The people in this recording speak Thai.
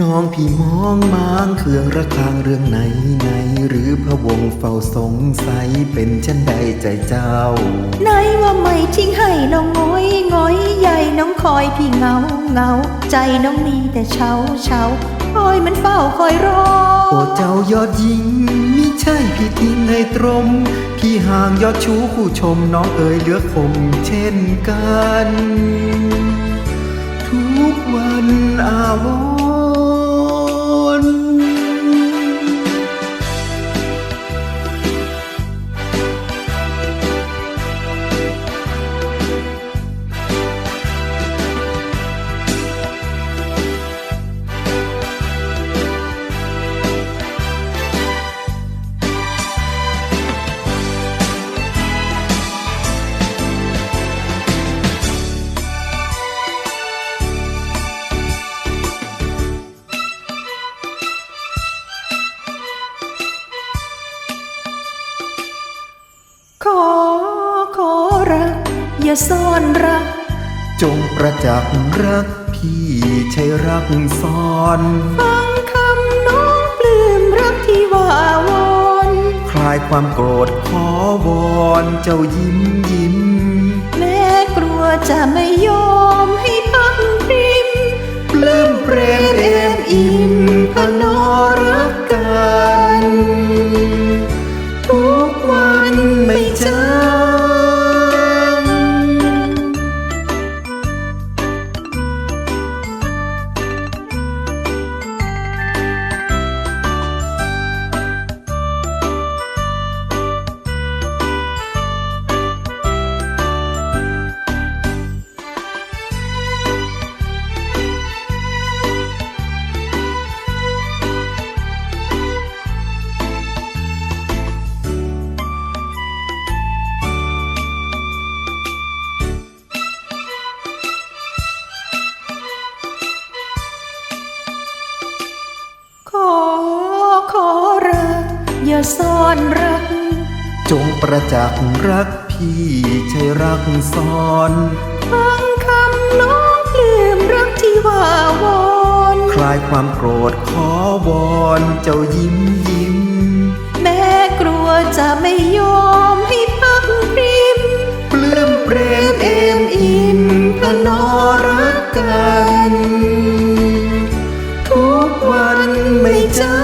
น้องพี่มองมางเครื่องระคางเรื่องไหนไหน หรือพระวงศ์เฝ้าสงสัยเป็นเช่นใดใจเจ้า ไหนว่าไม่ทิ้งให้น้องง้อยง้อยใหญ่น้องคอยพี่เหงาเหงา ใจน้องมีแต่เช้าเช้าคอยมันเฝ้าคอยรอโอ้เจ้ายอดยิงมิใช่พี่ทิ้งให้ตรม พี่ห่างยอดชู้คู่ชมน้องเอ๋ยเหลือคมเช่นกัน ทุกวันอาวร อย่าซ่อนรัก จงประจักษ์รักพี่ใช่รักซ้อนฟังคำน้องปลื้มรักที่ว่าวอนคลายความโกรธขอวอนเจ้ายิ้มยิ้มแม้กลัวจะไม่ยอมให้พักพริมปลื้มเปรมเอมอิ่ม อย่าซ่อนรัก จงประจักษ์รักพี่ใช่รักซ้อนฟังคำน้องปลื้มรักที่ว่าวอนคลายความโกรธขอวอนเจ้ายิ้มยิ้ม แม้กลัวจะไม่ยอมให้พักพริมปลื้มเปรมเอมอิ่มพนอรักกัน ทุกวันไม่จางทุกวันไม่จา